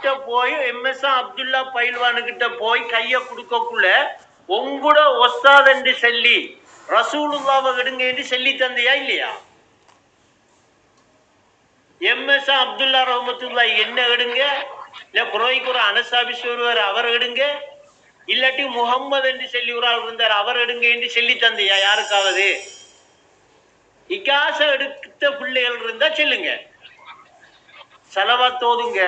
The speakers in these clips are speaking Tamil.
கிட்ட போய் எம்எஸ் அப்துல்லா பயில்வானு கிட்ட போய் கைய கொடுக்கக்குள்ள உங்கூட ஒஸ்தாத் என்று சொல்லி ரசூலுல்லாவை எடுங்க என்று சொல்லி தந்தையா இல்லையா? எம்எஸ் அப்துல்லா ரஹமத்துல்லா என்ன எடுங்க இல்ல புரோய்க்கு ஒரு அனசாபிஸ் ஒருவர் அவர் எடுங்க இல்லாட்டி முகம்மது என்று சொல்லி ஒரு ஆள் இருந்தார் அவர் எடுங்க என்று சொல்லி தந்தையா? யாருக்காவது? இக்காச எடுத்த பிள்ளைகள் இருந்தா சொல்லுங்க. செலவத்தோதுங்க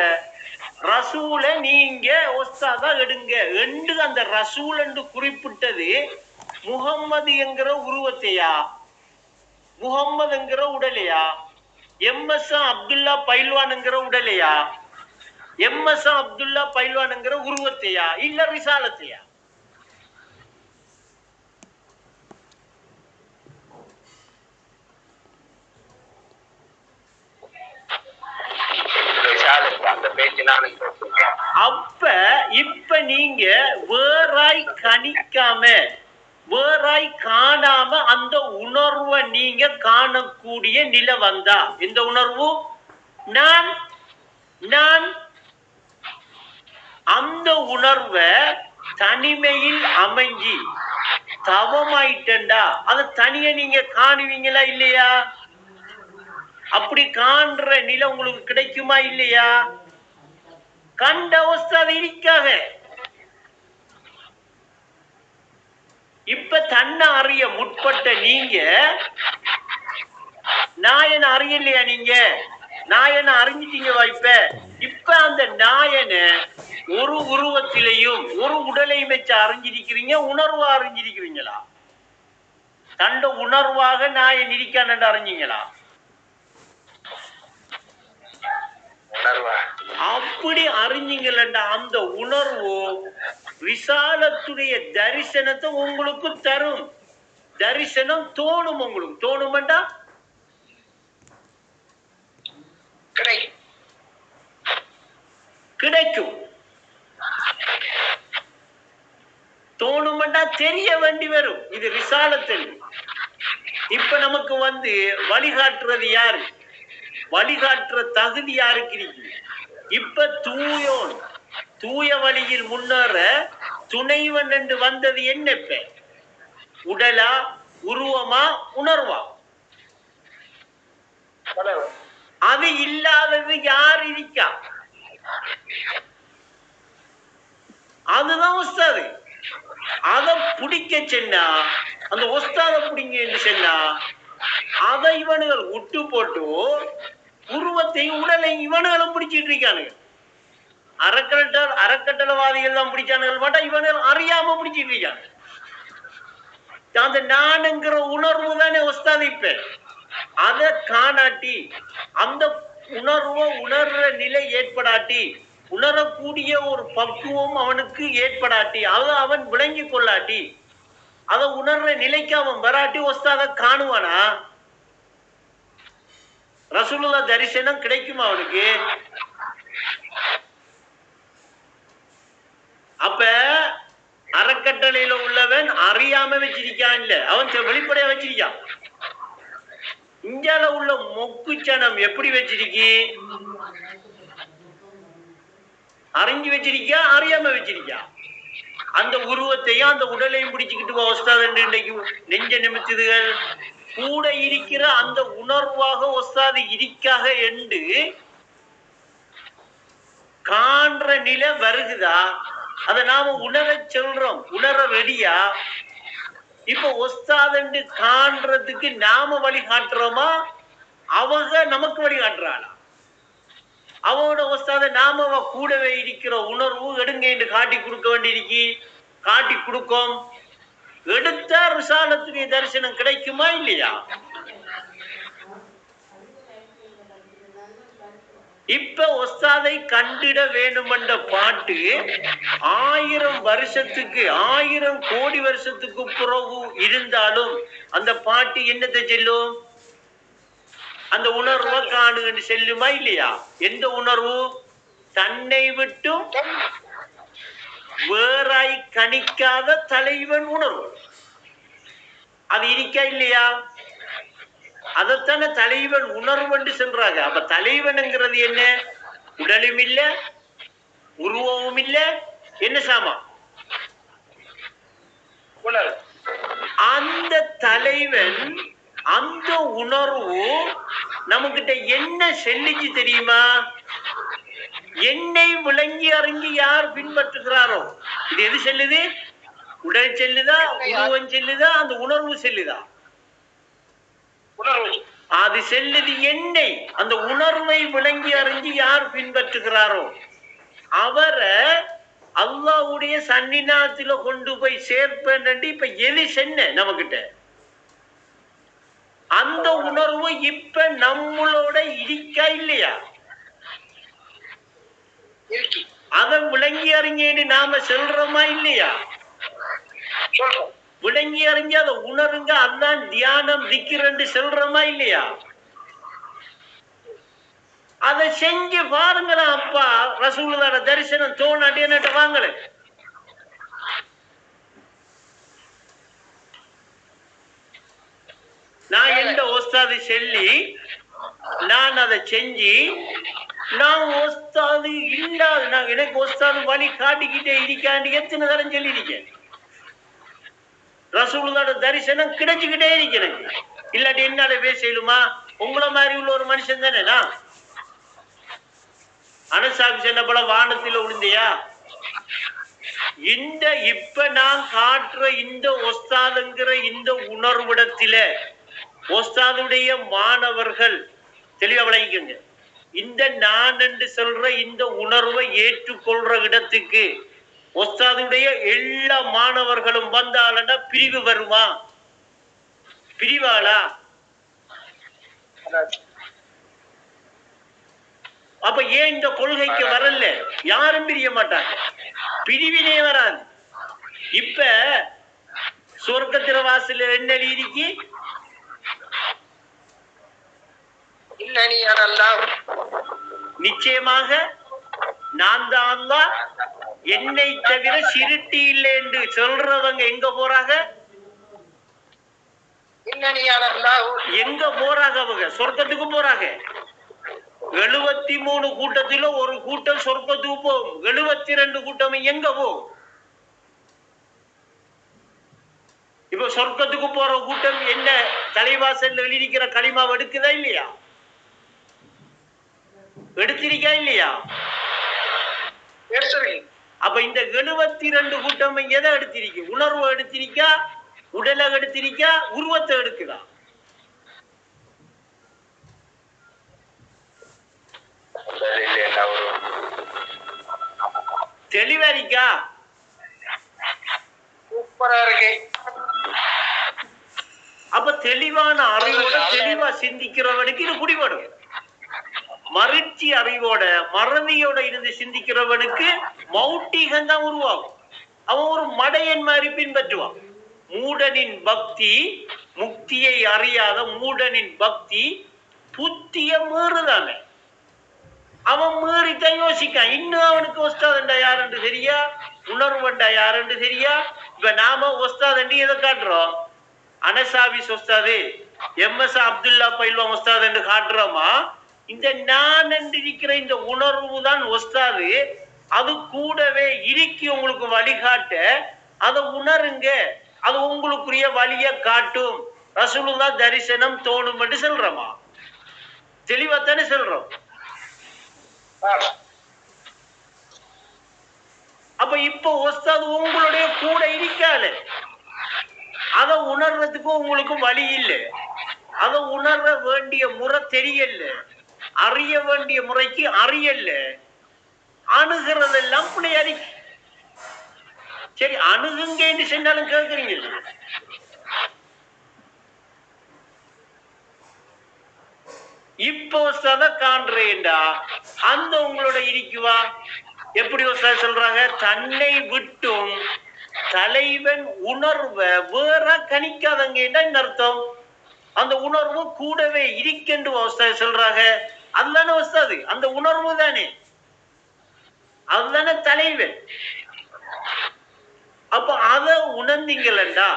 ரசூல நீங்க ஒஸ்தாதா எடுங்க. என்று அந்த ரசூல் என்று குறிப்பிட்டது. முகம்மது என்கிற உருவத்தையா? முகம்மது என்கிற உடலையா? எம்எஸ் அப்துல்லா பைல்வான்ங்கிற உடலையா? எம்எஸ் அப்துல்லா பைல்வான்ங்கிற உருவத்தையா? இல்ல விசாலத்தையா அப்ப இப்ப நீங்க வேறாய் கணிக்காம வேறாய் காணாம அந்த உணர்வை நீங்க காணக்கூடிய நிலை வந்தா இந்த உணர்வு? நான் நான் அந்த உணர்வை தனிமையில் அமைஞ்சி தவமாயிட்டண்டா அதை தனிய நீங்க காணுவீங்களா இல்லையா? அப்படி காண்ற நிலை உங்களுக்கு கிடைக்குமா இல்லையா? கண்ட அவஸ்தை இருக்காக. இப்ப தன்னை அறிய முற்பட்ட நீங்க நாயனை அறியலையா நீங்க? நாயனை அறிஞ்சிட்டீங்க இப்ப. இப்ப அந்த நாயனை ஒரு உருவத்திலையும் ஒரு உடலையும் வச்சு அறிஞ்சிருக்கிறீங்க உணர்வா அறிஞ்சிருக்கிறீங்களா? தண்ட உணர்வாக நாயன் இருக்கான்னு அறிஞ்சீங்களா? உணர்வா. அப்படி அறிஞ்சீங்களா அந்த உணர்வு விசாலத்துடைய தரிசனத்தை உங்களுக்கு தரும். தரிசனம் தோணும் உங்களுக்கு. தோணுமெண்டா? கிடை கிடைக்கும். தோணுமெண்டா? தெரிய வேண்டி வரும். இது விசாலத்தில். இப்ப நமக்கு வந்து வழிகாட்டுறது யாரு? வழிகாட்டுற தகுதி யாருக்கு இருக்கு இப்ப தூயோன் தூய வழியில் முன்னேற துணைவன் என்று வந்தது என்ன இப்ப? உடலா உருவமா உணர்வா. அது இல்லாதது யார் இருக்கா? அதுதான் உஸ்தாது. அதை பிடிக்க சென்னா அந்த உஸ்தாத பிடிங்க சென்னா அதை இவனுகள் விட்டு போட்டு உருவத்தையும் உடலையும் இவனுகளும் பிடிச்சிட்டு இருக்கானுங்க. அறக்கட்டள அறக்கட்டளவாதிகள் தான் பிடிச்சானுகள் மாட்டா இவனுகள் அறியாம பிடிச்சிட்டு இருக்காங்க. அந்த நானுங்கிற உணர்வு தானே உஸ்தாது அதை காணாட்டி அந்த உணர்வை உணர்ற நிலை ஏற்படாட்டி உணரக்கூடிய ஒரு பக்குவம் அவனுக்கு ஏற்படாட்டி அதை அவன் விளங்கி கொள்ளாட்டி அதை உணர்ற நிலைக்கு அவன் வராட்டி ஒஸ்தாத காணுவானா? ரசூலுல்லா தரிசனம் கிடைக்குமா அவனுக்கு? அப்ப அறக்கட்டளையில உள்ளவன் அறியாம வச்சிருக்கான் இல்ல. அவன் செ- வெளிப்படையா வச்சிருக்கான். இந்தியால உள்ள மொக்குச்சனம் எப்படி வச்சிருக்கி? அறிஞ்சு வச்சிருக்கியா? அறியாம வச்சிருக்கியா? அந்த உருவத்தையும் அந்த உடலையும் பிடிச்சுக்கிட்டு ஒஸ்தாது இன்னைக்கு நெஞ்ச நிமித்துதுகள். கூட இருக்கிற அந்த உணர்வாக ஒஸ்தாது இருக்காக என்று காண்ற நிலை வருகுதா? அதை நாம உணர சொல்றோம். உணர ரெடியா? இப்ப ஒஸ்தாதண்டு காண்றதுக்கு நாம வழி காட்டுறோமா? அவங்க நமக்கு வழி காட்டுறாளா? அவனோட ஒஸ்தாத நாம கூடவே இருக்கிற உணர்வு எடுங்க என்று காட்டி கொடுக்க வேண்டியிருக்கு. காட்டி கொடுக்கும். எடுத்தா ரிசாலத்துடைய தரிசனம் கிடைக்குமா இல்லையா? இப்ப ஒஸ்தாதை கண்டிட வேண்டுமென்ற பாட்டு ஆயிரம் வருஷத்துக்கு ஆயிரம் கோடி வருஷத்துக்கு பிறகு இருந்தாலும் அந்த பாட்டு என்னத்தை செல்லும்? அந்த உணர்வை காணுன்னு செல்லுமா இல்லையா? எந்த உணர்வு? தன்னை விட்டும் வேறாய் கணிக்காத தலைவன் உணர்வு. அது இருக்கா இல்லையா? அதைத்தானே தலைவன் உணர்வு என்று சொல்றாங்க. அப்ப தலைவன்ங்கிறது என்ன? உடலும் இல்ல உருவமும் இல்ல என்ன சாமா அந்த தலைவன் அந்த உணர்வு நம்மகிட்ட என்ன செல்லுச்சு தெரியுமா? என்னை விளங்கி அறிஞ்சு யார் பின்பற்றுகிறாரோ? இது எது செல்லுது? உடல் செல்லுதா? உருவம் செல்லுதா? அந்த உணர்வு செல்லுதா? உணர்வு. அது செல்லுது என்னை. அந்த உணர்வை விளங்கி அறிஞ்சு யார் பின்பற்றுகிறாரோ? அவரை அல்லாவுடைய சன்னிநாத்துல கொண்டு போய் சேர்ப்பேன் இப்ப எது சென்ன நமக்கிட்ட அந்த உணர்வு இப்ப நம்மளோட இருக்கா இல்லையா? அதை விளங்கி அறிஞன்னு நாம சொல்றோமா இல்லையா? விளங்கி அறிஞ்சு அதை உணருங்க அதான் தியானம் திக்கிறன்னு சொல்றோமா இல்லையா? அதை செஞ்சு பாருங்களேன் அப்பா ரசூலுதான தரிசனம் தோணாட்டி என்னட்ட வாங்கல. நான் எந்த ஒஸ்தாது சொல்லி நான் அதை செஞ்சு நான் ஒஸ்தாது இல்லாது நான் எனக்கு ஒஸ்தாது வழி காட்டிக்கிட்டே இருக்காண்டி எத்தனை தரம் சொல்லி இருக்கேன் ரசூலுதான தரிசனம் கிடைச்சுக்கிட்டே இருக்கு எனக்கு இல்லாட்டி என்னால பேசலுமா உங்களை மாதிரி உள்ள ஒரு மனுஷன் தானே நான். அனசாபி சொன்ன போல வானத்தில் விழுந்தியா இந்த இப்ப நான் காட்டுற இந்த ஒஸ்தாதுங்கிற இந்த உணர்விடத்தில ஒஸ்தாதுடைய மாணவர்கள் தெளிவா விளங்கிக்கோங்க. இந்த நான் என்று சொல்ற இந்த உணர்வை ஏற்றுக்கொள்ற இடத்துக்கு ஒஸ்தாதுடைய எல்லா மாணவர்களும் வந்தாலன்னா பிரிவு வருமா? பிரிவாளா? அப்ப ஏன் இந்த கொள்கைக்கு வரல? யாரும் பிரிய மாட்டாங்க. பிரிவினே வராது. இப்ப சொர்க்கத்திர வாசல் என்ன நீதிக்கு இன்னனி அனல்லாம் நிச்சயமாக நான் தான் அல்லாஹ், என்னை தவிர சிருட்டி இல்லை என்று சொல்றவங்க எங்க போறாங்க? எங்க போறாங்க அவங்க? சொர்க்கத்துக்கு போறாங்க. எழுபத்தி மூணு கூட்டத்துல ஒரு கூட்டம் சொர்க்கத்துக்கு போகும். எழுபத்தி ரெண்டு கூட்டம் எங்க போகும்? இப்ப சொர்க்கத்துக்கு போற கூட்டம் என்ன? தலைவாசல்ல எழுதிக்கிற களிமாவை எடுக்குதா இல்லையா? எடுத்திருக்கா இல்லையா? அப்ப இந்த எழுபத்தி ரெண்டு கூட்டம் எதை எடுத்திருக்கு? உணர்வை எடுத்திருக்கா? உடலை எடுத்திருக்கா? உருவத்தை எடுக்குதா? தெளிவா இருக்கா? சூப்பரா இருக்கு. அப்ப தெளிவான அறிவோட தெளிவா சிந்திக்கிறவனுக்கு இது குடிபடும் மறுச்சி அறிவோட மறதியோட இருந்து சிந்திக்கிறவனுக்கு மௌட்டிகம் தான் உருவாகும். அவன் ஒரு மடையன் மாதிரி பின்பற்றுவான். மூடனின் பக்தி முக்தியை அறியாத மூடனின் பக்தி புத்திய மீறுதானே? அவன் மீறித்தான் யோசிக்கான் இன்னும் அவனுக்கு ஒஸ்தாதண்டா யாருன்னு தெரியா? உணர்வண்டா யாருன்னு தெரியா? இப்ப நாம ஒஸ்தாதண்டி எதை காட்டுறோம்? அனசாபிஸ் ஒஸ்தாது எம்எஸ் அப்துல்லா பைல்வா ஒஸ்தாது காட்டுறோமா? இந்த நான் என்று இருக்கிற இந்த உணர்வு தான் ஒஸ்தாது. அது கூடவே இறுக்கி உங்களுக்கு வழிகாட்ட அதை உணருங்க. அது உங்களுக்குரிய வழிய காட்டும். ரசூலுல்லா தரிசனம் தோணும் என்று சொல்றோமா? தெளிவாத்தானே சொல்றோம். அப்ப இப்ப ஒஸ்தாது உங்களுடைய கூட இருக்காது அதை உணர்றதுக்கு உங்களுக்கு வழி இல்லை. அதை உணர வேண்டிய முறை தெரியல. அறிய வேண்டிய முறைக்கு அறியல அணுகிறதெல்லாம் பிள்ளையாரி சரி அணுகுங்க என்று சொன்னாலும் கேட்கறீங்க. இப்போ சத காண்றேன்டா அந்த உங்களோட இருக்குவா எப்படி சார் சொல்றாங்க? தன்னை விட்டும் தலைவன் உணர்வை வேற கணிக்காதங்கடா என்ன அர்த்தம். அந்த உணர்வு கூடவே இருக்கின்ற அவஸ்தை சொல்றாங்க. அதுதானே வஸ்தாது அந்த உணர்வு தானே. அதுதானே தலைவன் அப்ப அத உணர்ந்தீங்களா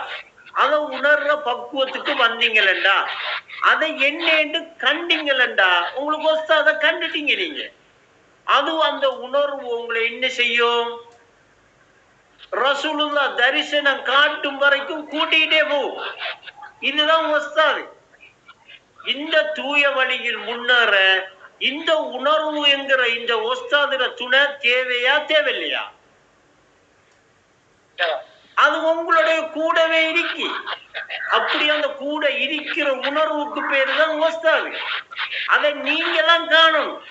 அதை உணர்ற பக்குவத்துக்கு வந்தீங்களா அதை என்னன்னு கண்டீங்களா உங்களுக்கு வஸ்தா அதை கண்டுட்டீங்க நீங்க. அது அந்த உணர்வு உங்களை என்ன செய்யும்? ரசூலுல்லா தரிசனம் காட்டும் வரைக்கும் கூட்டிகிட்டே போகும் இதுதான் ஒஸ்தாது இந்த தூய வழியில் முன்னேற இந்த உணர்வு என்கிற இந்த ஒஸ்தாதுர துணை தேவையா தேவையில்லையா? அது உங்களுடைய கூடவே இருக்கு. அப்படி அந்த கூட இருக்கிற உணர்வுக்கு பேரு தான் ஒஸ்தாது. அதை நீங்க காணணும்.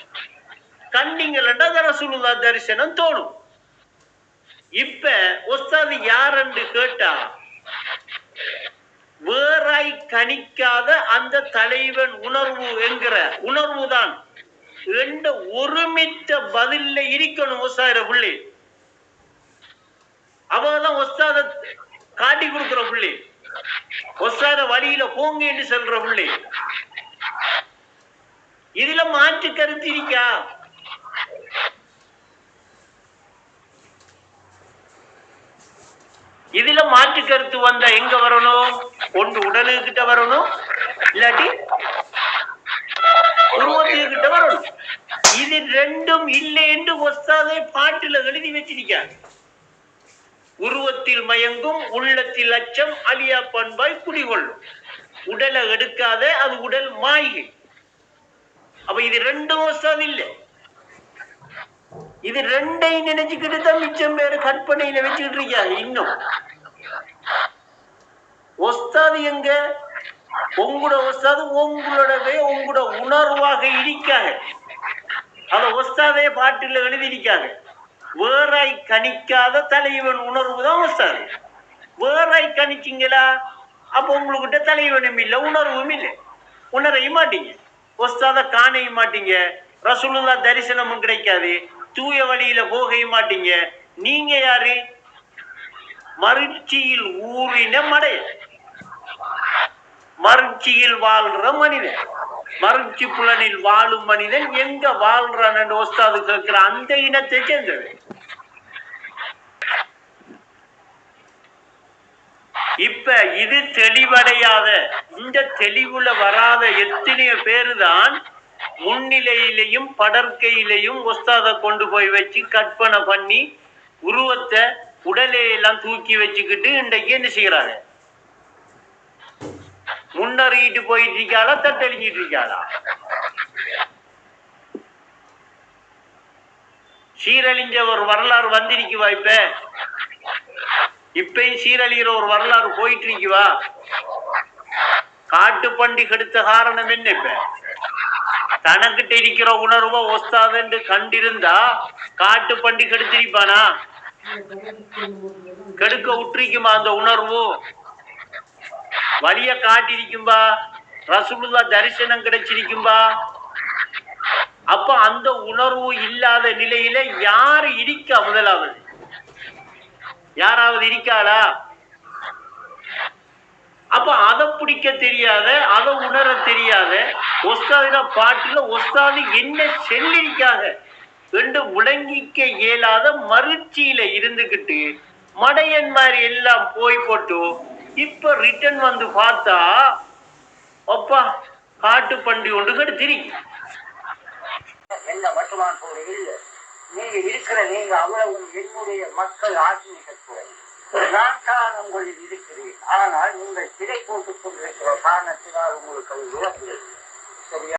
கண்டீங்களா ரசூலுல்லா தரிசனம் தோணும். இப்ப ஒஸ்தாது யாருன்னு கேட்டா வேறாய் கணிக்காத அந்த தலைவன் உணர்வு என்கிற உணர்வு தான் என்ற ஒருமித்த பதில்ல இருக்கணும் ஒஸ்தாத புள்ளி. அவதான் ஒஸ்தாத காட்டி கொடுக்கிற புள்ளி. ஒஸ்தாத வழியில போங்க என்று சொல்ற புள்ளி. இதுல மாற்று கருத்து இருக்கா இதுல மாற்று கருத்து வந்தா எங்க வரணும்? ஒன்று உடலுக்கிட்ட வரணும் இல்லாட்டி உருவத்துக்கிட்ட வரணும். இது ரெண்டும் இல்லை என்று ஒஸ்தாதை பாட்டுல எழுதி வச்சிருக்காங்க உருவத்தில் மயங்கும் உள்ளத்தில் அச்சம் அழியா பண்பாய் குடிகொள்ளும். உடலை எடுக்காத அது உடல் மாயிகை. அப்ப இது ரெண்டும் ஒஸ்தாது இல்லை. இது ரெண்டையும் நினைச்சுக்கிட்டு தான் மிச்சம் பேர் கற்பனையில வச்சுக்கிட்டு இருக்காங்க இன்னும். ஒஸ்தாது எங்க? உங்களோட ஒஸ்தாது உங்களோடவே உங்களோட உணர்வாக இடிக்காங்க அதை ஒஸ்தாதே பாட்டுல எழுதியிருக்காங்க. வேறாய் கணிக்காத தலைவன் உணர்வு தான் ஒஸ்தாது. வேறாய் கணிச்சிங்களா? அப்போ உங்களுக்கிட்ட தலைவனும் இல்லை உணர்வும் இல்லை. உணரையும் மாட்டீங்க. ஒஸ்தாத காணையும் மாட்டீங்க. ரசூலுல்லா தரிசனமும் கிடைக்காது. தூய வழியில போகையும் மாட்டீங்க. நீங்க யாரு? மருட்சியில் ஊறின மடைய மருட்சியில் வாழ்ற மனிதன். மருட்சி புலனில் வாழும் மனிதன் எங்க வாழ்றான்னு ஒஸ்தாது கேட்கிற அந்த இனத்தை சேர்ந்தது இப்ப இது தெளிவடையாத இந்த தெளிவுல வராத எத்தனையோ பேரு தான் முன்னிலையிலையும் படற்கையிலையும் ஒஸ்தாத கொண்டு போய் வச்சு கற்பனை பண்ணி உருவத்தை உடலை எல்லாம் தூக்கி வச்சுக்கிட்டு இன்றைக்கு என்ன செய்யறாங்க முன்னறியிட்டு போயிட்டு இருக்காளா தட்டழிஞ்சிட்டு இருக்காளா? சீரழிஞ்ச ஒரு வரலாறு வந்திருக்குவா இப்ப? இப்பயும் சீரழிகிற ஒரு வரலாறு போயிட்டு இருக்குவா காட்டு பண்டி கெடுத்த காரணம் என்ன இப்ப? தனக்கிட்ட இருக்கிற உணர்வை ஒஸ்தாதன்று கண்டிருந்தா காட்டு பண்டி கெடுத்திருப்பானா? கெடுக்க உற்றிக்குமா அந்த உணர்வு? வழிய காட்டிருக்கும்பா ரசூலுல்லா தரிசனம் கிடைச்சிருக்கும்பா. அப்ப அந்த உணர்வு இல்லாத நிலையில யாரு இருக்கா முதலாவது? யாராவது இருக்காளா அப்ப அதை பிடிக்க தெரியாத அதை உணர தெரியாத ஒஸ்தாதின பாட்டுல ஒஸ்தாது என்ன செல்லிருக்காங்க? என்று உலங்கிக்க இயலாத மறுச்சியில இருந்துகிட்டு மடையன் மாதிரி எல்லாம் போய் போட்டு இப்ப ரிட்டர்ன் வந்து பார்த்தா அப்பா காட்டு பண்டி ஒன்று கெடுத்திரி. என்ன மட்டுமான் போல நீங்க இருக்கிற நீங்க அவ்வளவு என்னுடைய மக்கள் ஆத்மீகத்துறை நான் தான் உங்களில் இருக்கிறேன். ஆனால் நீங்கள் சிறை போட்டுக் கொண்டிருக்கிற காரணத்தினால் உங்களுக்கு அது விளங்குகிறது